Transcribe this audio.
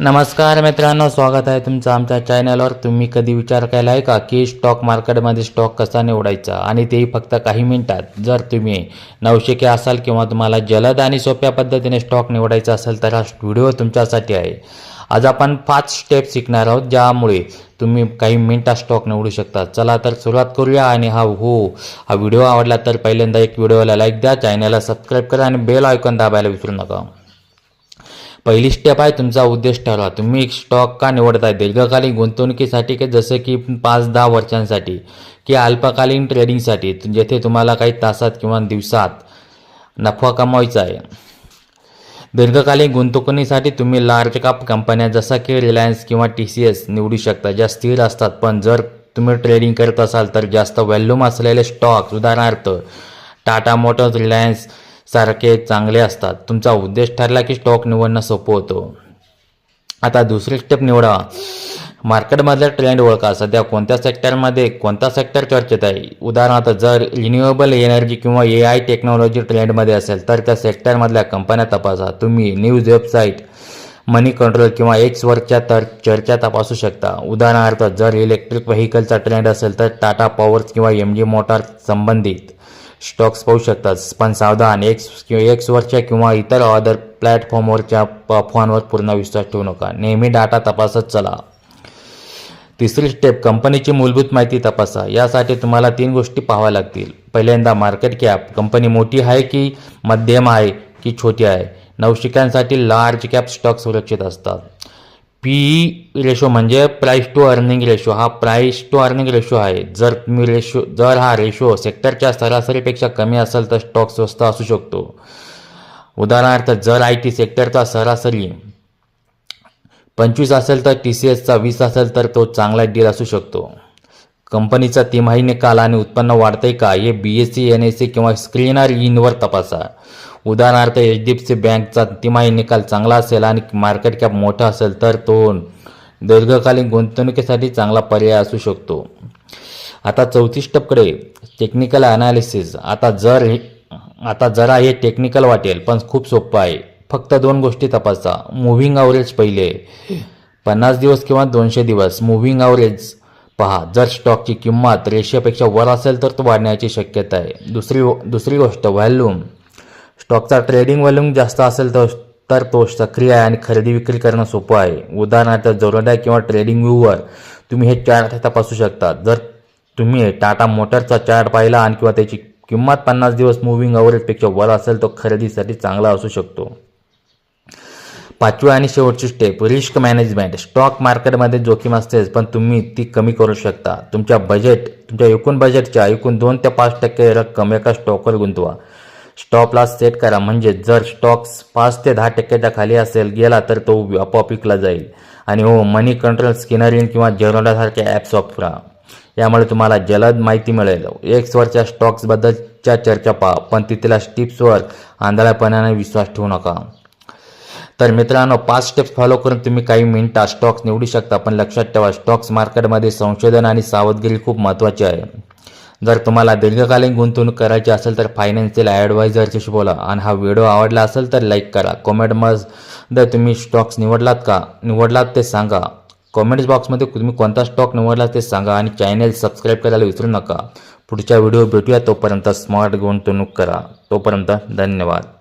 नमस्कार मित्रांनो स्वागत आहे तुमचं आमच्या चॅनलवर तुम्ही कधी विचार केला आहे का की स्टॉक मार्केटमध्ये स्टॉक कसा निवडायचा? आणि तेही फक्त काही मिनिटात. जर तुम्ही नवशिके असाल किंवा तुम्हाला जलद आणि सोप्या पद्धतीने स्टॉक निवडायचा असेल तर हा व्हिडिओ तुमच्यासाठी आहे. आज आपण पाच स्टेप शिकणार आहोत ज्यामुळे तुम्ही काही मिनटात स्टॉक निवडू शकता. चला तर सुरुवात करूया आणि हा हो हा व्हिडिओ आवडला तर पहिल्यांदा एक व्हिडिओला लाईक द्या चॅनलला सबस्क्राईब करा आणि बेल आयकॉन दाबायला विसरू नका. पहिली स्टेप आहे तुमचा उद्देश ठरवा. तुम्ही स्टॉक का निवडताय? दीर्घकालीन गुंतवणुकीसाठी की जसं की पाच दहा वर्षांसाठी की अल्पकालीन ट्रेडिंगसाठी जेथे तुम्हाला काही तासात किंवा दिवसात नफा कमवायचा आहे. दीर्घकालीन गुंतवणुकीसाठी तुम्ही लार्ज कॅप कंपन्या जसं की रिलायन्स किंवा टी सी एस निवडू शकता ज्या स्थिर असतात. पण जर तुम्ही ट्रेडिंग करत असाल तर जास्त व्हॅल्यूम असलेले स्टॉक उदाहरणार्थ टाटा मोटर्स रिलायन्स सारखे चांगले असतात. तुमचा उद्देश ठरला की स्टॉक निवडणं सोपं होतं. आता दुसरी स्टेप निवडा. मार्केटमधला ट्रेंड ओळखा. सध्या कोणत्या सेक्टरमध्ये कोणता सेक्टर चर्चेत आहे? उदाहरणार्थ जर रिन्युएबल एनर्जी किंवा ए आय टेक्नॉलॉजी ट्रेंडमध्ये असेल तर त्या सेक्टरमधल्या कंपन्या तपासा. तुम्ही न्यूज वेबसाईट मनी कंट्रोल किंवा एक्सवर्कच्या तर चर्चा तपासू शकता. उदाहरणार्थ जर इलेक्ट्रिक व्हेकलचा ट्रेंड असेल तर टाटा पॉवर्स किंवा एम जी मोटार संबंधित. स्टॉक्स पाहू शकतात पण सावधान एक्स किंवा एक्सवरच्या किंवा इतर अदर प्लॅटफॉर्मवरच्या अफवांवर पूर्ण विश्वास ठेवू नका. नेहमी डाटा तपासत चला. तिसरी स्टेप कंपनीची मूलभूत माहिती तपासा. यासाठी तुम्हाला तीन गोष्टी पाहाव्या लागतील. पहिल्यांदा मार्केट कॅप कंपनी मोठी आहे की मध्यम आहे की छोटी आहे? नवशिक्यांसाठी लार्ज कॅप स्टॉक सुरक्षित असतात. पी रेशो म्हणजे प्राईस टू अर्निंग रेशो हा प्राईस टू अर्निंग रेशो आहे. जर तुम्ही रेशो जर हा रेशो सेक्टरच्या सरासरीपेक्षा कमी असेल तर स्टॉक स्वस्त असू शकतो. उदाहरणार्थ जर आय टी सेक्टरचा सरासरी पंचवीस असेल तर टी सी एसचा वीस असेल तर तो चांगला डील असू शकतो. कंपनीचा तिमाही निकाल आणि उत्पन्न वाढतंय का हे B S C N S C किंवा स्क्रीनर इनवर तपासा. उदाहरणार्थ एच डी एफ सी बँकचा तिमाही निकाल चांगला असेल आणि मार्केट कॅप मोठा असेल तर तो दीर्घकालीन गुंतवणुकीसाठी चांगला पर्याय असू शकतो. आता चौथी टपकडे टेक्निकल अनालिसिस आता जर हे आता जरा हे टेक्निकल वाटेल पण खूप सोपं आहे. फक्त दोन गोष्टी तपासा. मुव्हिंग ॲव्हरेज पहिले. पन्नास दिवस किंवा दोनशे दिवस. मुव्हिंग ॲव्हरेज पहा. जर स्टॉकची किंमत रेषेपेक्षा वर असेल तर तो वाढण्याची शक्यता आहे. दुसरी दुसरी गोष्ट व्हॅल्यूम स्टॉकचा ट्रेडिंग व्हॉल्यूम जास्त असेल तर तर तो सक्रिय आहे आणि खरेदी विक्री करणं सोपं आहे. उदाहरणार्थ जोरडा किंवा ट्रेडिंग व्ह्यूवर तुम्ही हे चार्ट तपासू शकता. जर तुम्ही टाटा मोटरचा चार्ट पाहिला आणि किंवा त्याची किंमत पन्नास दिवस मुव्हिंग अवरेजपेक्षा वर असेल तो खरेदीसाठी चांगला असू शकतो. पाचवी आणि शेवटची स्टेप रिस्क मॅनेजमेंट स्टॉक मार्केटमध्ये जोखीम असतेच पण तुम्ही ती कमी करू शकता. तुमच्या बजेट तुमच्या एकूण बजेटच्या एकूण दोन ते पाच टक्के रक्कम एका स्टॉकवर गुंतवा. स्टॉप लॉस सेट करा. म्हणजे जर स्टॉक्स पाच ते दहा टक्क्याच्या खाली असेल गेला तर तो आपोआप विकला जाईल. आणि हो मनी कंट्रोल स्किनरिंग किंवा जेरोडासारखे ॲप्स वापरा. यामुळे तुम्हाला जलद माहिती मिळेल. एक्सवरच्या स्टॉक्सबद्दलच्या चर्चा पहा पण तिथल्या स्टिप्सवर आंधळ्यापणाने विश्वास ठेवू नका. तर मित्रांनो पाच स्टेप्स फॉलो करून तुम्ही काही मिनिटात स्टॉक्स निवडू शकता पण लक्षात ठेवा स्टॉक्स मार्केटमध्ये संशोधन आणि सावधगिरी खूप महत्त्वाची आहे. जर तुम्हाला दीर्घकालीन गुंतवणूक करायची असेल तर फायनान्शियल ॲडवायझरशी बोला. आणि हा व्हिडिओ आवडला असेल तर लाईक करा. कॉमेंटमध्ये तुम्ही स्टॉक्स निवडलात का? निवडलात ते सांगा. कॉमेंट्स बॉक्समध्ये तुम्ही कोणता स्टॉक निवडला ते सांगा आणि चॅनेल सबस्क्राईब करायला विसरू नका. पुढच्या व्हिडिओ भेटूया. तोपर्यंत स्मार्ट गुंतवणूक करा. तोपर्यंत धन्यवाद.